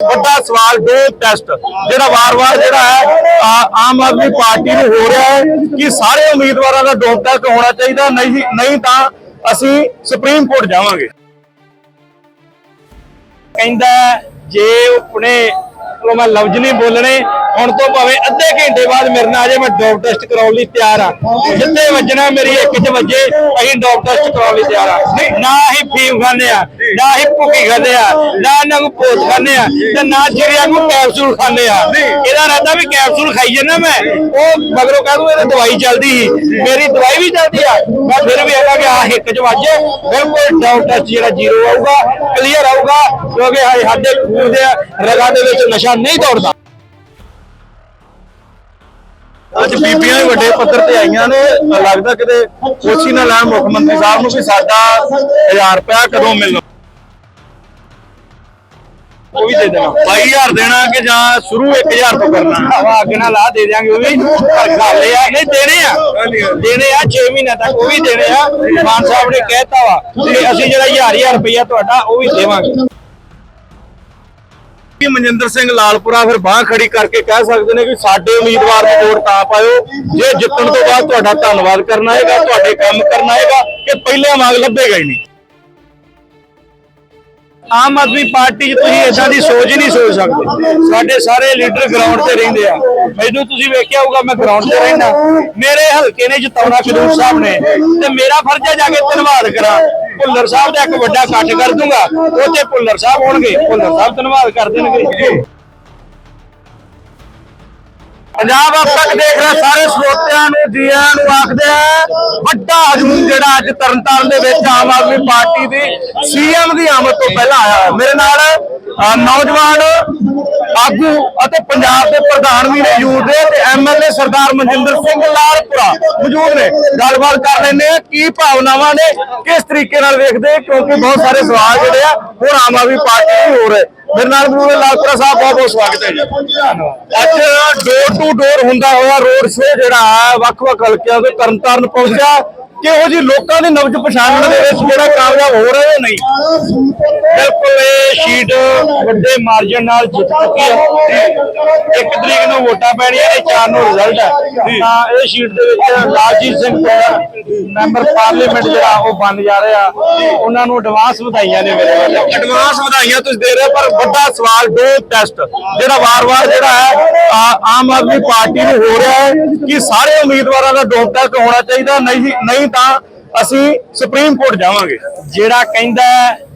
ਵੱਡਾ ਸਵਾਲ dope test ਜਿਹੜਾ ਵਾਰ-ਵਾਰ ਜਿਹੜਾ ਹੈ ਆਮ ਆਦਮੀ ਪਾਰਟੀ ਨੂੰ ਹੋ ਰਿਹਾ ਹੈ ਕਿ ਸਾਰੇ ਉਮੀਦਵਾਰਾਂ ਦਾ ਡੋਪ ਟੈਸਟ ਹੋਣਾ ਚਾਹੀਦਾ, ਨਹੀਂ ਨਹੀਂ ਤਾਂ ਅਸੀਂ ਸੁਪਰੀਮ ਕੋਰਟ ਜਾਵਾਂਗੇ। ਕਹਿੰਦਾ ਜੇ ਆਪਣੇ ਉਹ ਮੈਂ ਲਫ਼ਜ਼ ਨਹੀਂ ਬੋਲਣੇ ਹੁਣ ਤੋਂ ਭਾਵੇਂ ਅੱਧੇ ਘੰਟੇ ਬਾਅਦ ਮੇਰੇ ਨਾਲ ਆ ਜੇ ਮੈਂ ਡੋਪ ਟੈਸਟ ਕਰਾਉਣ ਲਈ ਤਿਆਰ ਆ। ਜਿੱਥੇ ਵੱਜਣਾ ਮੇਰੀ ਇੱਕ ਚ ਵੱਜੇ, ਅਸੀਂ ਡੋਪ ਟੈਸਟ ਕਰਾਉਣ ਲਈ ਤਿਆਰ ਆ। ਨਾ ਹੀ ਫੀਮ ਖਾਂਦੇ ਆ, ਨਾ ਹੀ ਭੁੱਕੀ ਖਾਂਦੇ ਆ, ਨਾ ਇਹਨਾਂ ਨੂੰ ਪੋਤ ਖਾਂਦੇ ਆ, ਤੇ ਨਾ ਜਿਹੜਿਆਂ ਨੂੰ ਕੈਪਸੂਲ ਖਾਂਦੇ ਆ। ਇਹਦਾ ਰਹਿਦਾ ਵੀ ਕੈਪਸੂਲ ਖਾਈ ਜਾਂਦਾ ਮੈਂ। ਉਹ ਮਗਰੋਂ ਕਹਿ ਦੂੰ ਇਹ ਦਵਾਈ ਚੱਲਦੀ ਸੀ। ਮੇਰੀ ਦਵਾਈ ਵੀ ਚੱਲਦੀ ਆ। ਮੈਂ ਫਿਰ ਵੀ ਹੈਗਾ ਕਿ ਆ ਇੱਕ ਚ ਵੱਜੇ ਬਿਲਕੁਲ ਡਾਊਟ ਟੈਸਟ ਜਿਹੜਾ ਜ਼ੀਰੋ ਆਊਗਾ ਕਲੀਅਰ ਆਊਗਾ, ਕਿਉਂਕਿ ਹਾਏ, ਸਾਡੇ ਖੂਨ ਦੇ ਰਗਾਂ ਦੇ ਵਿੱਚ ਨਸ਼ਾ ਨਹੀਂ ਦੌੜਦਾ। ਅੱਜ ਬੀਬੀਆਂ ਵੀ ਵੱਡੇ ਪੱਧਰ ਤੇ ਆਈਆਂ ਨੇ ਲੱਗਦਾ ਕਿਤੇ ਕੋਸ਼ੀ ਨਾ ਲੈਣ ਮੁੱਖ ਮੰਤਰੀ ਸਾਹਿਬ ਨੂੰ ਵੀ ਸਾਡਾ 1000 ਰੁਪਇਆ ਕਦੋਂ ਮਿਲਣਾ। ਉਹ ਵੀ ਦੇ ਦੇਣਾ। 22000 ਦੇਣਾ ਕਿ ਜਾਂ ਸ਼ੁਰੂ 1000 ਤੋਂ ਕਰਨਾ। ਹਵਾ ਅੱਗ ਨਾਲ ਲਾ ਦੇ ਦਿਆਂਗੇ ਉਹ ਵੀ ਪਰ ਖਾਲੇ ਆ ਨਹੀਂ ਦੇਣੇ ਆ। ਦੇਣੇ ਆ 6 ਮਹੀਨੇ ਤੱਕ ਉਹ ਵੀ ਦੇਣੇ ਆ। ਮਾਨ ਸਾਹਿਬ ਨੇ ਕਹਿਤਾ ਵਾ ਤੇ ਅਸੀਂ ਜਿਹੜਾ 1000 1000 ਰੁਪਇਆ ਤੁਹਾਡਾ ਉਹ ਵੀ ਦੇਵਾਂਗੇ। ਕਿ ਮਨਜਿੰਦਰ ਸਿੰਘ ਲਾਲਪੁਰਾ ਫਿਰ ਬਾਹ ਖੜੀ ਕਰਕੇ ਕਹਿ ਸਕਦੇ ਨੇ ਕਿ ਸਾਡੇ ਉਮੀਦਵਾਰ ਨੂੰ ਵੋਟ ਤਾਂ ਪਾਇਓ ਜੇ ਜਿੱਤਣ ਤੋਂ ਬਾਅਦ ਤੁਹਾਡਾ ਧੰਨਵਾਦ ਕਰਨਾ ਹੈਗਾ, ਤੁਹਾਡੇ ਕੰਮ ਕਰਨਾ ਹੈਗਾ, ਕਿ ਪਹਿਲਿਆਂ ਵਾਂਗ ਲੱਭੇਗਾ ਹੀ ਨਹੀਂ। ਆਮ ਆਦਮੀ ਪਾਰਟੀ 'ਚ ਤੁਸੀਂ ਇਦਾਂ ਦੀ ਸੋਚ ਹੀ ਨਹੀਂ ਸੋਚ ਸਕਦੇ। ਸਾਡੇ ਸਾਰੇ ਲੀਡਰ ਗਰਾਊਂਡ ਤੇ ਰਹਿੰਦੇ ਆ। ਮੈਨੂੰ ਤੁਸੀਂ ਵੇਖਿਆ ਹੋਊਗਾ, ਮੈਂ ਗਰਾਊਂਡ ਤੇ ਰਹਿਣਾ ਮੇਰੇ ਹਲਕੇ ਨੇ ਜਿਤਾਉਣਾ ਖਡੂਰ ਸਾਹਿਬ ਨੇ। ਤੇ ਮੇਰਾ ਫਰਜ਼ ਹੈ ਜਾ ਕੇ ਧੰਨਵਾਦ ਕਰਾਂ। ਭੁੱਲਰ ਸਾਹਿਬ ਦਾ ਇੱਕ ਵੱਡਾ ਇਕੱਠ ਕਰ ਦੂੰਗਾ, ਉੱਥੇ ਭੁੱਲਰ ਸਾਹਿਬ ਹੋਣਗੇ। ਭੁੱਲਰ ਸਾਹਿਬ ਧੰਨਵਾਦ ਕਰ ਦੇਣਗੇ। ਪੰਜਾਬ ਆਪ ਤੱਕ ਦੇਖ ਰਿਹਾ, ਸਾਰੇ ਸਰੋਤਿਆਂ ਨੂੰ, ਜੀਆਂ ਨੂੰ ਆਖਦੇ ਆ, ਵੱਡਾ ਹਜੂਮ ਜਿਹੜਾ ਅੱਜ ਤਰਨਤਾਰਨ ਦੇ ਵਿੱਚ ਆਮ ਆਦਮੀ ਪਾਰਟੀ ਦੀ ਸੀਐਮ ਦੀ ਆਮਦ ਤੋਂ ਪਹਿਲਾਂ ਆਇਆ ਮੇਰੇ ਨਾਲ ਨੌਜਵਾਨ ਆਗੂ ਅਤੇ ਪੰਜਾਬ ਦੇ ਪ੍ਰਧਾਨ ਵੀ ਨੇ ਯੂਥ ਦੇ, ਤੇ ਐਮਐਲਏ ਸਰਦਾਰ ਮਨਜਿੰਦਰ ਸਿੰਘ ਲਾਲਪੁਰਾ ਮੌਜੂਦ ਨੇ। ਗੱਲਬਾਤ ਕਰ ਲੈਂਦੇ ਆ, ਕੀ ਭਾਵਨਾਵਾਂ ਨੇ, ਕਿਸ ਤਰੀਕੇ ਨਾਲ ਵੇਖਦੇ ਕਿਉਂਕਿ ਬਹੁਤ ਸਾਰੇ ਸਵਾਲ ਜਿਹੜੇ ਆ, ਹੁਣ ਆਮ ਆਦਮੀ ਪਾਰਟੀ ਨੂੰ ਹੋ ਰਹੇ। ਮੇਰੇ ਨਾਲ ਮੌਜੂਦ ਲਾਲਪੁਰਾ ਸਾਹਿਬ ਬਹੁਤ ਬਹੁਤ ਸਵਾਗਤ ਹੈ ਜੀ। ਅੱਜ ਡੋਰ ਟੂ ਡੋਰ ਹੁੰਦਾ ਹੋਇਆ ਰੋਡ ਸ਼ੋਅ ਜਿਹੜਾ ਵੱਖ-ਵੱਖ ਹਲਕਿਆਂ ਤੋਂ ਤਰਨਤਾਰਨ ਪਹੁੰਚਿਆ। ਕਿਹੋ ਜੀ ਲੋਕਾਂ ਦੀ ਨਬਜ ਪਛਾਣਨ ਦੇ ਵਿੱਚ ਜਿਹੜਾ ਕਾਮਯਾਬ ਹੋ ਰਿਹਾ ਹੋ ਨਹੀਂ? ਬਿਲਕੁਲ ਇਹ ਸ਼ੀਟ ਵੱਡੇ ਮਾਰਜਨ ਨਾਲ ਜਿੱਤ ਚੁੱਕੀ ਹੈ। ਇੱਕ ਤਰੀਕ ਨੂੰ ਵੋਟਾਂ ਪੈਣੀਆਂ ਨੇ ਚਾਰ ਨੂੰ ਰਿਜ਼ਲਟ ਹੈ। ਤਾਂ ਇਹ ਸ਼ੀਟ ਦੇ ਵਿੱਚ ਲਾਲਜੀਤ ਸਿੰਘ ਭੁੱਲਰ ਮੈਂਬਰ ਪਾਰਲੀਮੈਂਟ ਜਿਹੜਾ ਉਹ ਬਣ ਜਾ ਰਿਹਾ। ਉਹਨਾਂ ਨੂੰ ਐਡਵਾਂਸ ਵਧਾਈਆਂ ਨੇ ਮੇਰੇ ਵੱਲੋਂ। ਐਡਵਾਂਸ ਵਧਾਈਆਂ ਤੁਸੀਂ ਦੇ ਰਹੇ ਹੋ, ਪਰ ਵੱਡਾ ਸਵਾਲ ਦੋ ਟੈਸਟ ਜਿਹੜਾ ਵਾਰ-ਵਾਰ ਜਿਹੜਾ ਹੈ ਆਮ ਆਦਮੀ ਪਾਰਟੀ ਨੂੰ ਹੋ ਰਿਹਾ ਹੈ ਕਿ ਸਾਰੇ ਉਮੀਦਵਾਰਾਂ ਦਾ ਡੋਪ ਟੈਸਟ ਹੋਣਾ ਚਾਹੀਦਾ ਨਹੀਂ ਨਹੀਂ ਤਾਂ ਅਸੀਂ ਸੁਪਰੀਮ ਕੋਰਟ ਜਾਵਾਂਗੇ। ਜਿਹੜਾ ਕਹਿੰਦਾ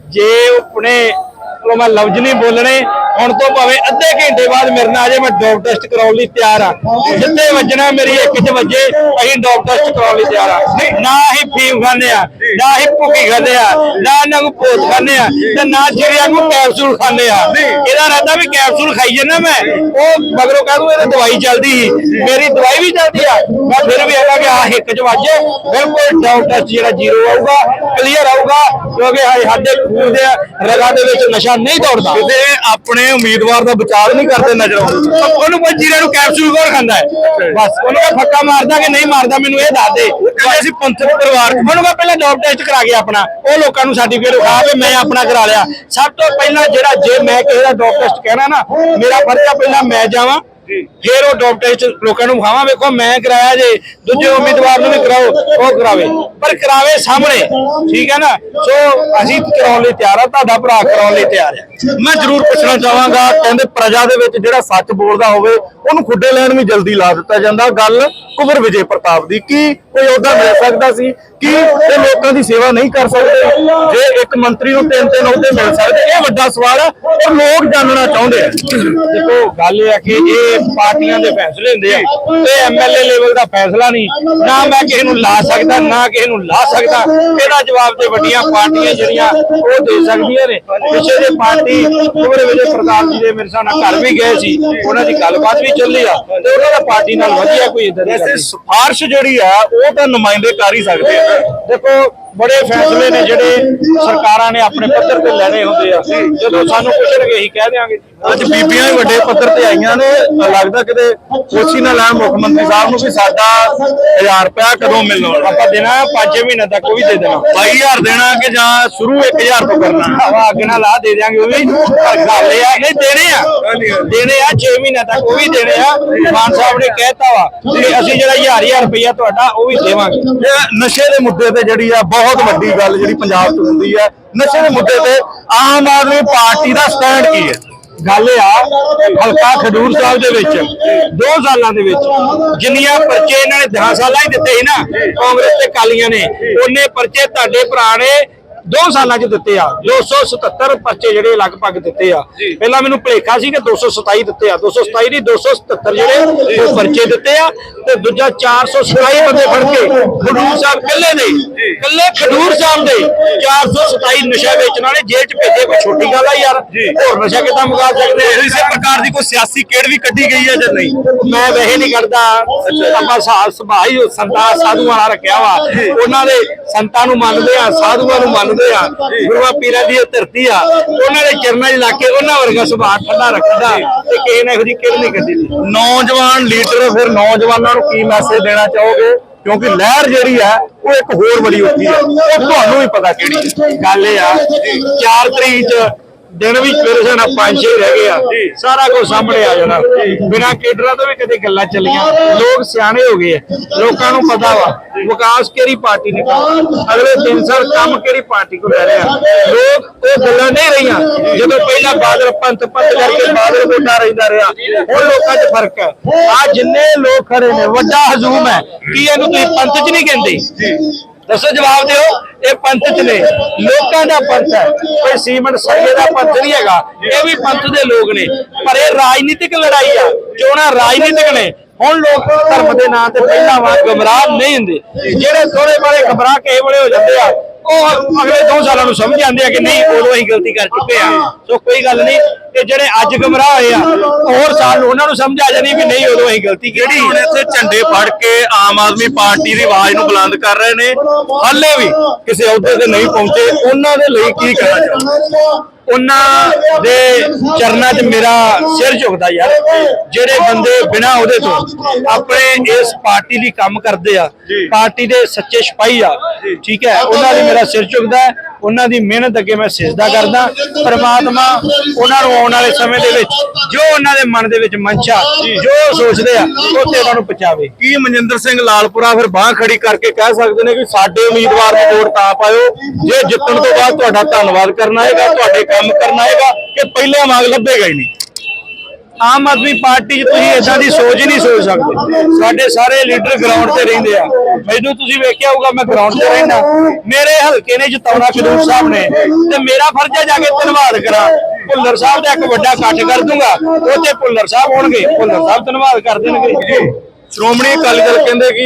ਜੇ ਆਪਣੇ ਉਹ ਮੈਂ ਲਫ਼ਜ਼ ਨਹੀਂ ਬੋਲਣੇ ਹੁਣ ਤੋਂ ਭਾਵੇਂ ਅੱਧੇ ਘੰਟੇ ਬਾਅਦ ਮੇਰੇ ਨਾਲ ਆ ਜੇ ਮੈਂ ਡੋਪ ਟੈਸਟ ਕਰਾਉਣ ਲਈ ਤਿਆਰ ਆ। ਜਿੱਥੇ ਵੱਜਣਾ ਮੇਰੀ ਇੱਕ ਚ ਵੱਜੇ, ਅਸੀਂ ਡੋਪ ਟੈਸਟ ਕਰਾਉਣ ਲਈ ਤਿਆਰ ਆ। ਨਾ ਹੀ ਫੀਮ ਖਾਂਦੇ ਆ, ਨਾ ਹੀ ਭੁੱਕੀ ਖਾਂਦੇ ਆ, ਨਾ ਇਹਨਾਂ ਨੂੰ ਪੋਤ ਖਾਂਦੇ ਆ, ਤੇ ਨਾ ਜਿਹੜਿਆਂ ਨੂੰ ਕੈਪਸੂਲ ਖਾਂਦੇ ਆ। ਇਹਦਾ ਰਹਿਦਾ ਵੀ ਕੈਪਸੂਲ ਖਾਈ ਜੰਨਾ ਮੈਂ। ਉਹ ਮਗਰੋਂ ਕਹਿ ਦੂੰ ਇਹ ਦਵਾਈ ਚੱਲਦੀ ਸੀ। ਮੇਰੀ ਦਵਾਈ ਵੀ ਚੱਲਦੀ ਆ। ਮੈਂ ਫਿਰ ਵੀ ਹੈਗਾ ਕਿ ਆ ਇੱਕ ਚ ਵੱਜੇ ਬਿਲਕੁਲ ਡਾਊਟ ਟੈਸਟ ਜਿਹੜਾ ਜ਼ੀਰੋ ਆਊਗਾ ਕਲੀਅਰ ਆਊਗਾ, ਕਿਉਂਕਿ ਹਾਏ, ਸਾਡੇ ਖੂਨ ਦੇ ਰਗਾਂ ਦੇ ਵਿੱਚ ਨਸ਼ਾ ਨਹੀਂ ਦੌੜਦਾ। ਕਿਤੇ ਆਪਣੇ ਉਮੀਦਵਾਰ ਦਾ ਬਚਾਅ ਨਹੀਂ ਕਰਦੇ ਨਜ਼ਰ ਆਉਂਦੇ। ਉਹਨੂੰ ਕੋਈ ਜੀਰੇ ਨੂੰ ਕੈਪਸੂਲ ਕੋਰ ਖਾਂਦਾ ਹੈ? ਬਸ ਉਹਨੂੰ ਕਹ ਫੱਕਾ ਮਾਰਦਾ ਕਿ ਨਹੀਂ ਮਾਰਦਾ ਮੈਨੂੰ ਇਹ ਦੱਸ ਦੇ। ਕਹਿੰਦੇ ਅਸੀਂ ਪੰਥਕ ਪਰਿਵਾਰ ਉਹਨੂੰ ਕਹ ਪਹਿਲਾਂ ਡੋਪ ਟੈਸਟ ਕਰਾ ਗਿਆ ਆਪਣਾ। ਉਹ ਲੋਕਾਂ ਨੂੰ ਸਰਟੀਫਿਕੇਟ ਵਿਖਾ ਵੀ ਮੈਂ ਆਪਣਾ ਕਰਾ ਲਿਆ। ਸਭ ਤੋਂ ਪਹਿਲਾਂ ਜਿਹੜਾ ਜੇ ਮੈਂ ਕਿਸੇ ਦਾ ਡੋਪ ਟੈਸਟ ਕਹਿਣਾ ਨਾ ਮੇਰਾ ਫਰਜ਼ ਆ ਪਹਿਲਾਂ ਮੈਂ ਜਾਵਾਂ ਫਿਰ ਉਹ ਟੈਸਟ ਲੋਕਾਂ ਨੂੰ ਵਿਖਾਵਾਂ ਵੇਖੋ ਮੈਂ ਕਰਾਇਆ ਜੇ ਦੂਜੇ ਉਮੀਦਵਾਰ ਨੂੰ ਵੀ ਕਰਾਓ ਉਹ ਕਰਾਵੇ। ਪਰ ਕਰਾਵੇ ਸਾਹਮਣੇ ਠੀਕ ਹੈ ਨਾ? ਸੋ ਅਸੀਂ ਕਰਾਉਣ ਲਈ ਤਿਆਰ ਆ ਤੁਹਾਡਾ ਭਰਾ ਕਰਾਉਣ ਲਈ ਤਿਆਰ ਆ। ਮੈਂ ਜ਼ਰੂਰ ਪੁੱਛਣਾ ਚਾਹਾਂਗਾ ਕਹਿੰਦੇ ਪ੍ਰਜਾ ਦੇ ਵਿੱਚ ਜਿਹੜਾ ਸੱਚ ਬੋਲਦਾ ਹੋਵੇ ਉਹਨੂੰ ਖੁੱਡੇ ਲੈਣ ਵੀ ਜਲਦੀ ਲਾ ਦਿੱਤਾ ਜਾਂਦਾ। ਗੱਲ ਕੁਵਰ ਵਿਜੇ ਪ੍ਰਤਾਪ ਦੀ। ਕੀ ਕੋਈ ਅਹੁਦਾ ਮਿਲ ਸਕਦਾ ਸੀ? ਕੀ ਇਹ ਲੋਕਾਂ ਦੀ ਸੇਵਾ ਨਹੀਂ ਕਰ ਸਕਦੇ? ਜੇ ਇੱਕ ਮੰਤਰੀ ਨੂੰ ਤਿੰਨ ਤਿੰਨ ਅਹੁਦੇ ਮਿਲ ਸਕਦੇ, ਇਹ ਵੱਡਾ ਸਵਾਲ ਹੈ ਔਰ ਲੋਕ ਜਾਣਨਾ ਚਾਹੁੰਦੇ ਆ। ਦੇਖੋ, ਗੱਲ ਇਹ ਹੈ ਕਿ ਇਹ ਪਾਰਟੀਆਂ ਦੇ ਫੈਸਲੇ ਹੁੰਦੇ ਆ। ਇਹ ਐਮਐਲਏ ਲੈਵਲ ਦਾ ਫੈਸਲਾ ਨਹੀਂ। ਨਾ ਮੈਂ ਕਿਸੇ ਨੂੰ ਲਾ ਸਕਦਾ, ਨਾ ਕਿਸੇ ਨੂੰ ਲਾ ਸਕਦਾ। ਇਹਦਾ ਜਵਾਬ ਤੇ ਵੱਡੀਆਂ ਪਾਰਟੀਆਂ ਜਿਹੜੀਆਂ ਉਹ ਦੇ ਸਕਦੀਆਂ ਨੇ। ਪਿੱਛੇ ਜੇ ਪਾਰਟੀ ਕੁਵਰ ਵਿਜੇ ਪ੍ਰਤਾਪ ਜੀ ਦੇ ਮੇਰੇ ਨਾਲ ਘਰ ਵੀ ਗਏ ਸੀ, ਉਹਨਾਂ ਦੀ ਗੱਲਬਾਤ ਵੀ ਚੱਲੀ ਆ। ਤੇ ਉਹਨਾਂ ਦਾ ਪਾਰਟੀ ਨਾਲ ਵਧੀਆ ਕੋਈ ਇਦਾਂ ਦੀ ਵੈਸੇ। ਸਿਫਾਰਿਸ਼ ਜਿਹੜੀ ਆ ਉਹ ਤਾਂ ਨੁਮਾਇੰਦੇ ਕਰ ਹੀ ਸਕਦੇ ਆ। ਦੇਖੋ ਬੜੇ ਫੈਸਲੇ ਨੇ ਜਿਹੜੇ ਸਰਕਾਰਾਂ ਨੇ ਆਪਣੇ ਪੱਧਰ ਤੇ ਲੈਣੇ ਹੁੰਦੇ ਆ। ਜਦੋਂ ਸਾਨੂੰ ਪੁੱਛਣਗੇ ਅਸੀਂ ਕਹਿ ਦਿਆਂਗੇ। ਅੱਜ ਬੀਬੀਆਂ ਵੀ ਵੱਡੇ ਪੱਧਰ ਤੇ ਆਈਆਂ ਨੇ। ਲੱਗਦਾ ਕਿਤੇ ਕੋਸ਼ੀ ਨਾ ਲੈਣ ਮੁੱਖ ਮੰਤਰੀ ਸਾਹਿਬ ਨੂੰ ਵੀ ਸਾਡਾ 1000 ਰੁਪਇਆ ਕਦੋਂ ਮਿਲਣਾ ਆਪਾਂ ਦੇਣਾ 5 ਮਹੀਨੇ ਤੱਕ ਉਹ ਵੀ ਦੇ ਦੇਣਾ। 22000 ਦੇਣਾ ਕਿ ਜਾਂ ਸ਼ੁਰੂ 1000 ਤੋਂ ਕਰਨਾ? ਹਵਾ ਅੱਗ ਨਾਲ ਲਾ ਦੇ ਦਿਆਂਗੇ ਉਹ ਵੀ ਗੱਲ ਇਹ ਆ ਨਹੀਂ ਦੇਣੇ ਆ। ਦੇਣੇ ਆ 6 ਮਹੀਨੇ ਤੱਕ ਉਹ ਵੀ ਦੇਣੇ ਆ। ਮਾਨ ਸਾਹਿਬ ਨੇ ਕਹਿਤਾ ਵਾ ਕਿ ਅਸੀਂ ਜਿਹੜਾ ਹਜ਼ਾਰ ਹਜ਼ਾਰ ਰੁਪਇਆ ਤੁਹਾਡਾ ਉਹ ਵੀ ਦੇਵਾਂਗੇ। ਨਸ਼ੇ ਦੇ ਮੁੱਦੇ ਤੇ ਜਿਹੜੀ ਆ ਬਹੁਤ ਵੱਡੀ ਗੱਲ ਜਿਹੜੀ ਪੰਜਾਬ 'ਚ ਹੁੰਦੀ ਹੈ। ਨਸ਼ੇ ਦੇ ਮੁੱਦੇ ਤੇ ਆਮ ਆਦਮੀ ਪਾਰਟੀ ਦਾ ਸਟੈਂਡ ਕੀ ਹੈ? ਗੱਲ ਆ, ਹਲਕਾ ਖਡੂਰ ਸਾਹਿਬ ਦੇ ਵਿੱਚ ਦੋ ਸਾਲਾਂ ਦੇ ਵਿੱਚ ਜਿੰਨੀਆਂ ਪਰਚੇ ਇਹਨਾਂ ਨੇ 10 ਸਾਲਾਂ ਹੀ ਦਿੱਤੇ ਸੀ ਨਾ, ਕਾਂਗਰਸ ਤੇ ਕਾਲੀਆਂ ਨੇ, ਉਹਨੇ ਪਰਚੇ ਤੁਹਾਡੇ ਭਰਾ ਨੇ ਦੋ ਸਾਲਾਂ ਚ ਦਿੱਤੇ ਆ 277 ਪਰਚੇ ਜਿਹੜੇ ਲਗਭਗ ਦਿੱਤੇ ਆ। ਪਹਿਲਾਂ ਮੈਨੂੰ ਭੁਲੇਖਾ ਸੀ ਕਿ 227 ਦਿੱਤੇ ਆ 227 ਨਹੀਂ 277 ਜਿਹੜੇ ਉਹ ਪਰਚੇ ਦਿੱਤੇ ਆ ਤੇ ਦੂਜਾ 427 ਬੰਦੇ ਫੜ ਕੇ ਖਡੂਰ ਸਾਹਿਬ ਕੱਲੇ ਦੇ ਕੱਲੇ ਖਡੂਰ ਸਾਹਿਬ ਦੇ 427 ਨਸ਼ਾ ਵੇਚਣ ਵਾਲੇ ਜੇਲ੍ਹ ਚ ਭੇਜੇ ਕੋਈ ਛੋਟੀ ਗੱਲ ਆ ਯਾਰ। ਹੋਰ ਨਸ਼ਾ ਕਿੱਦਾਂ ਮੁਕਾ ਸਕਦੇ? ਇਸੇ ਪ੍ਰਕਾਰ ਦੀ ਕੋਈ ਸਿਆਸੀ ਕਿਹੜ ਵੀ ਕੱਢੀ ਗਈ ਹੈ ਜਾਂ ਨਹੀਂ? ਮੈਂ ਵੈਸੇ ਨਹੀਂ ਕਰਦਾ ਆਪਾਂ ਸਾਹ ਸੁਭਾਅ ਹੀ ਸੰਤਾਂ ਸਾਧੂ ਵਾਲਾ ਰੱਖਿਆ ਵਾ। ਉਹਨਾਂ ਦੇ ਸੰਤਾਂ ਨੂੰ ਮੰਨਦੇ ਆ ਸਾਧੂਆਂ ਨੂੰ ਮੰਨਦੇ ਆ। ਗੁਰੂਆਂ ਪੀਰਾਂ ਦੀ ਇਹ ਧਰਤੀ ਆ। ਉਹਨਾਂ ਦੇ ਚਰਨਾਂ 'ਚ ਲੱਗ ਕੇ ਉਹਨਾਂ ਵਰਗਾ ਸੁਭਾਅ ਠੰਡਾ ਰੱਖਦਾ ਤੇ ਕਿਸੇ ਨੇ ਇਹੋ ਜਿਹੀ ਕਿਹੜ ਨਹੀਂ ਕੱਢੀ। ਨੌਜਵਾਨ ਲੀਡਰ, ਫਿਰ ਨੌਜਵਾਨਾਂ ਨੂੰ ਕੀ ਮੈਸੇਜ ਦੇਣਾ ਚਾਹੋਗੇ? ਕਿਉਂਕਿ ਲਹਿਰ ਜਿਹੜੀ ਹੈ ਉਹ ਇੱਕ ਹੋਰ ਬੜੀ ਉੱਠੀ ਹੈ ਉਹ ਤੁਹਾਨੂੰ ਵੀ ਪਤਾ ਕਿਹੜੀ ਗੱਲ ਇਹ ਆ। 4 ਤਰੀਕ ਚ ਦਿਨ ਵੀ ਹਿਸਾਬ ਨਾਲ ਪੰਜ ਛੇ ਰਹਿ ਗਏ ਆ। ਸਾਰਾ ਕੁਝ ਸਾਹਮਣੇ ਆ ਜਾਣਾ। ਬਿਨਾਂ ਕੇਡਰਾਂ ਤੋਂ ਵੀ ਕਦੇ ਗੱਲਾਂ ਚੱਲੀਆਂ। ਲੋਕ ਸਿਆਣੇ ਹੋ ਗਏ ਲੋਕਾਂ ਨੂੰ ਪਤਾ ਵਾ ਵਿਕਾਸ ਕਿਹੜੀ ਪਾਰਟੀ ਨੇ ਅਗਲੇ 3 ਸਾਲ ਕੰਮ ਕਿਹੜੀ ਪਾਰਟੀ ਕੋ ਲੈ ਰਿਹਾ ਲੋਕ ਉਹ ਗੱਲਾਂ ਨਹੀਂ ਰਹੀਆਂ। ਜਦੋਂ ਪਹਿਲਾਂ ਬਾਦਲ ਪੰਥ ਪੰਥ ਕਰਕੇ ਬਾਦਲ ਵੋਟਾਂ ਰਹਿੰਦਾ ਰਿਹਾ ਹੁਣ ਲੋਕਾਂ 'ਚ ਫ਼ਰਕ ਹੈ। ਆ ਜਿੰਨੇ ਲੋਕ ਖੜੇ ਨੇ ਵੱਡਾ ਹਜੂਮ ਹੈ। ਕੀ ਇਹਨੂੰ ਤੁਸੀਂ ਪੰਥ 'ਚ ਨਹੀਂ ਕਹਿੰਦੇ? ਦੱਸੋ ਜਵਾਬ ਦਿਓ, ਇਹ ਪੰਥ ਚ ਨੇ। ਲੋਕਾਂ ਦਾ ਪੰਥ ਹੈ। ਕੋਈ ਸੀਮੈਂਟ ਸਰਵੇ ਦਾ ਪੰਥ ਨਹੀਂ ਹੈਗਾ। ਇਹ ਵੀ ਪੰਥ ਦੇ ਲੋਕ ਨੇ। ਪਰ ਇਹ ਰਾਜਨੀਤਿਕ ਲੜਾਈ ਆ। ਚੋਣਾਂ ਰਾਜਨੀਤਿਕ ਨੇ, ਹੁਣ ਲੋਕ ਧਰਮ ਦੇ ਨਾਂ ਤੇ ਪਹਿਲਾਂ ਵਾਂਗ ਗਮਰਾਹ ਨਹੀਂ ਹੁੰਦੇ। ਜਿਹੜੇ ਥੋੜੇ ਬਾਰੇ ਗਮਰਾਹ ਕਿਸੇ ਵੇਲੇ ਹੋ ਜਾਂਦੇ ਆ, ਉਹ ਅਗਲੇ 2 ਸਾਲਾਂ ਨੂੰ ਸਮਝ ਆਉਂਦੇ ਆ ਕਿ ਨਹੀਂ, ਉਦੋਂ ਅਸੀਂ ਗਲਤੀ ਕਰ ਚੁੱਕੇ ਆ। ਸੋ ਕੋਈ ਗੱਲ ਨਹੀਂ ਤੇ ਜਿਹੜੇ ਅੱਜ ਗਮਰਾਹ ਹੋਏ ਆ, ਹੋਰ ਸਾਲ ਉਹਨਾਂ ਨੂੰ ਸਮਝ ਆ ਜਾਣੀ ਵੀ ਨਹੀਂ ਉਦੋਂ ਅਸੀਂ ਗਲਤੀ ਜਿਹੜੀ ਕੀਤੀ ਹੁਣ ਇੱਥੇ ਝੰਡੇ ਫੜ ਕੇ ਆਮ ਆਦਮੀ ਪਾਰਟੀ ਦੀ ਆਵਾਜ਼ ਨੂੰ ਬੁਲੰਦ ਕਰ ਰਹੇ ਨੇ, ਹਾਲੇ ਵੀ ਕਿਸੇ ਅਹੁਦੇ ਤੇ ਨਹੀਂ ਪਹੁੰਚੇ, ਉਹਨਾਂ ਦੇ ਲਈ ਕੀ ਕਹਿਣਾ ਚਾਹੁੰਦੇ? ਉਹਨਾਂ ਦੇ ਚਰਨਾਂ 'ਚ ਮੇਰਾ ਸਿਰ ਝੁਕਦਾ ਯਾਰ। ਜਿਹੜੇ ਬੰਦੇ ਬਿਨਾਂ ਉਹਦੇ ਤੋਂ ਆਪਣੇ ਇਸ ਪਾਰਟੀ ਲਈ ਕੰਮ ਕਰਦੇ ਆ ਪਾਰਟੀ ਦੇ ਸੱਚੇ ਸਿਪਾਹੀ ਆ ਠੀਕ ਹੈ ਉਹਨਾਂ ਲਈ ਮੇਰਾ ਸਿਰ ਝੁਕਦਾ ਉਹਨਾਂ ਦੀ ਮਿਹਨਤ ਅੱਗੇ ਮੈਂ ਸਿਜਦਾ ਕਰਦਾ। ਪ੍ਰਮਾਤਮਾ ਉਹਨਾਂ ਨੂੰ ਆਉਣ ਵਾਲੇ ਸਮੇਂ ਦੇ ਵਿੱਚ ਜੋ ਉਹਨਾਂ ਦੇ ਮਨ ਦੇ ਵਿੱਚ ਮਨਸ਼ਾ ਜੋ। ਸੋਚਦੇ ਆ ਉਹ ਤੇ ਉਹਨਾਂ ਨੂੰ ਪਹੁੰਚਾਵੇ। ਕੀ ਮਨਜਿੰਦਰ ਸਿੰਘ ਲਾਲਪੁਰਾ ਫਿਰ ਬਾਹ ਖੜੀ ਕਰਕੇ ਕਹਿ ਸਕਦੇ ਨੇ ਕਿ ਸਾਡੇ ਉਮੀਦਵਾਰ ਨੂੰ ਵੋਟ ਤਾਂ ਪਾਇਓ। ਜੇ ਜਿੱਤਣ ਤੋਂ ਬਾਅਦ ਤੁਹਾਡਾ ਧੰਨਵਾਦ ਕਰਨਾ ਹੈਗਾ ਤੁਹਾਡੇ ਕੰਮ ਕਰਨਾ ਹੈਗਾ ਕਿ ਪਹਿਲੇ ਵਾਂਗ ਲੱਭੇਗਾ ਹੀ ਨਹੀਂ। ਆਮ ਆਦਮੀ ਪਾਰਟੀ 'ਚ ਤੁਸੀਂ ਇਦਾਂ ਦੀ ਸੋਚ ਹੀ ਨਹੀਂ ਸੋਚ ਸਕਦੇ। ਸਾਡੇ ਸਾਰੇ ਲੀਡਰ ਗਰਾਊਂਡ ਤੇ ਰਹਿੰਦੇ ਆ। ਮੈਨੂੰ ਤੁਸੀਂ ਵੇਖਿਆ ਹੋਊਗਾ, ਮੈਂ ਗਰਾਊਂਡ ਤੇ ਰਹਿੰਦਾ। ਮੇਰੇ ਹਲਕੇ ਨੇ ਜਿਤਾਉਣਾ ਖਡੂਰ ਸਾਹਿਬ ਨੇ। ਤੇ ਮੇਰਾ ਫਰਜ਼ ਹੈ ਜਾ ਕੇ ਧੰਨਵਾਦ ਕਰਾਂ। ਭੁੱਲਰ ਸਾਹਿਬ ਦਾ ਇੱਕ ਵੱਡਾ ਇਕੱਠ ਕਰ ਦੂੰਗਾ। ਉੱਥੇ ਭੁੱਲਰ ਸਾਹਿਬ ਹੋਣਗੇ ਭੁੱਲਰ ਸਾਹਿਬ ਧੰਨਵਾਦ ਕਰ ਦੇਣਗੇ। ਸ਼੍ਰੋਮਣੀ ਅਕਾਲੀ ਦਲ ਕਹਿੰਦੇ ਕਿ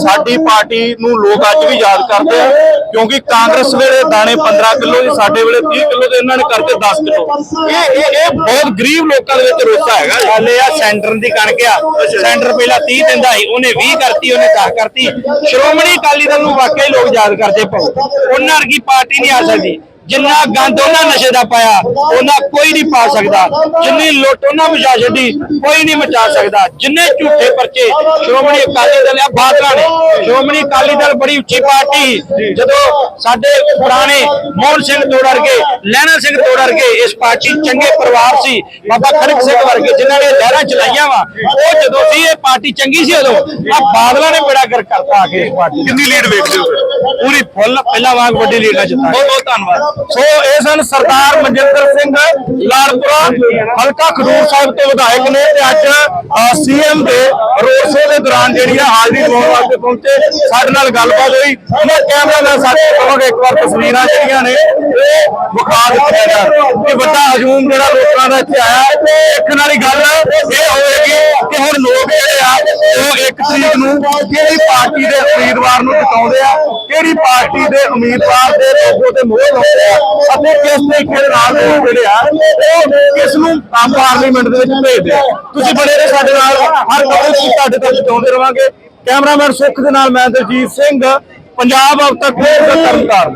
ਸਾਡੀ ਪਾਰਟੀ ਨੂੰ ਲੋਕ ਅੱਜ ਵੀ ਯਾਦ ਕਰਦੇ ਆ, ਕਿਉਂਕਿ ਕਾਂਗਰਸ ਵੇਲੇ ਦਾਣੇ 15 ਕਿਲੋ ਸੀ, ਸਾਡੇ ਵੇਲੇ 30 ਕਿਲੋ ਤੇ ਇਹਨਾਂ ਨੇ ਕਰਤੇ 10 ਕਿਲੋ। ਇਹ ਇਹ ਇਹ ਬਹੁਤ ਗਰੀਬ ਲੋਕਾਂ ਦੇ ਵਿੱਚ ਰੋਸਾ ਹੈਗਾ। ਗੱਲ ਇਹ ਆ ਸੈਂਟਰ ਦੀ ਕਣਕ ਆ, ਸੈਂਟਰ ਪਹਿਲਾਂ 30 ਦਿੰਦਾ ਸੀ, ਉਹਨੇ 20 ਕਰਤੀ, ਉਹਨੇ 10 ਕਰਤੀ। ਸ਼੍ਰੋਮਣੀ ਅਕਾਲੀ ਦਲ ਨੂੰ ਵਾਕਈ ਲੋਕ ਯਾਦ ਕਰਦੇ ਪਾਉ ਉਹਨਾਂ ਵਰਗੀ ਪਾਰਟੀ ਨਹੀਂ ਆ ਸਕਦੀ। ਜਿੰਨਾ ਗੰਦ ਉਹਨਾਂ ਨਸ਼ੇ ਦਾ ਪਾਇਆ ਉਹਨਾਂ ਕੋਈ ਨਹੀਂ ਪਾ ਸਕਦਾ ਜਿੰਨੀ ਲੁੱਟ ਉਹਨਾਂ ਮਚਾ ਛੱਡੀ ਕੋਈ ਨਹੀਂ ਮਚਾ ਸਕਦਾ ਜਿੰਨੇ ਝੂਠੇ ਪਰਚੇ ਸ਼੍ਰੋਮਣੀ ਅਕਾਲੀ ਦਲ ਆ ਬਾਦਲਾਂ ਨੇ ਸ਼੍ਰੋਮਣੀ ਅਕਾਲੀ ਦਲ ਬੜੀ ਉੱਚੀ ਪਾਰਟੀ। ਜਦੋਂ ਸਾਡੇ ਪੁਰਾਣੇ ਮੋਹਨ ਸਿੰਘ ਤੋੜ ਵਰਗੇ ਲਹਿਣਾ ਸਿੰਘ ਤੋੜ ਵਰਗੇ ਇਸ ਪਾਰਟੀ ਚੰਗੇ ਪਰਿਵਾਰ ਸੀ ਬਾਬਾ ਖੜਕ ਸਿੰਘ ਵਰਗੇ ਜਿਨ੍ਹਾਂ ਨੇ ਲਹਿਰਾਂ ਚਲਾਈਆਂ ਵਾ ਉਹ ਜਦੋਂ ਸੀ ਇਹ ਪਾਰਟੀ ਚੰਗੀ ਸੀ ਉਦੋਂ ਆ ਬਾਦਲਾਂ ਨੇ ਬੇੜਾ ਕਰ ਕਰਤਾ ਆ ਕੇ ਇਸ ਪਾਰਟੀ। ਕਿੰਨੀ ਲੀਡ ਵੇਖਦੇ ਹੋ? ਪੂਰੀ ਫੁੱਲ ਪਹਿਲਾਂ ਵਾਂਗ ਵੱਡੀ ਲੀਡ ਨਾਲ ਜਿੱਤਾ ਬਹੁਤ ਬਹੁਤ ਧੰਨਵਾਦ ਸੋ ਇਹ ਸਨ ਸਰਦਾਰ ਮਨਜਿੰਦਰ ਸਿੰਘ ਲਾਲਪੁਰਾ, ਹਲਕਾ ਖਡੂਰ ਸਾਹਿਬ ਤੋਂ ਵਿਧਾਇਕ ਨੇ ਤੇ ਅੱਜ ਸੀਐਮ ਦੇ ਦੇ ਦੌਰਾਨ ਜਿਹੜੀ ਆ ਹਾਜ਼ਰੀ ਦਿਵਾਉਣ ਵਾਸਤੇ ਪਹੁੰਚੇ, ਸਾਡੇ ਨਾਲ ਗੱਲਬਾਤ ਹੋਈ। ਉਹਨਾਂ ਕੈਮਰਾ ਕੈਮਰਾਮੈਨ ਸਾਡੇ ਕੋਲ ਇੱਕ ਵਾਰ ਤਸਵੀਰਾਂ ਜਿਹੜੀਆਂ ਨੇ, ਉਹ ਵਿਖਾ ਦਿੱਤੀਆਂ ਜਾਣ ਕਿ ਵੱਡਾ ਹਜੂਮ ਜਿਹੜਾ ਲੋਕਾਂ ਦਾ ਇੱਥੇ ਆਇਆ ਤੇ ਦੇਖਣ ਵਾਲੀ ਗੱਲ ਇਹ ਹੋਏਗੀ ਕਿ ਹੁਣ ਲੋਕ ਜਿਹੜੇ ਆ, ਉਹ ਇੱਕ ਤਰੀਕ ਨੂੰ ਕਿਹੜੀ ਪਾਰਟੀ ਦੇ ਉਮੀਦਵਾਰ ਨੂੰ ਜਿਤਾਉਂਦੇ ਆ, ਕਿਹੜੀ ਪਾਰਟੀ ਦੇ ਉਮੀਦਵਾਰ ਦੇ ਲੋਗੋ ਤੇ ਮੋਹਰ ਲਾਉਂਦੇ ਆ, ਅਤੇ ਕਿਸ ਤਰੀਕੇ ਦੇ ਨਾਲ ਲੋਕ ਜਿਹੜੇ ਆ, ਉਹ ਕਿਸ ਨੂੰ ਪਾਰਲੀਮੈਂਟ ਦੇ ਵਿੱਚ ਭੇਜਦੇ ਆ। ਤੁਸੀਂ ਬਣੇ ਰਹੇ ਸਾਡੇ ਨਾਲ, ਹਰ ਖਬਰ ਨੂੰ ਤੁਹਾਡੇ ਤੱਕ ਪਹੁੰਚਾਉਂਦੇ ਰਵਾਂਗੇ। ਕੈਮਰਾਮੈਨ ਸੁਖ ਦੇ ਨਾਲ ਮੈਂ ਦਲਜੀਤ ਸਿੰਘ ਪੰਜਾਬ ਅਬ ਤੱਕ ਤਰਨਤਾਰਨ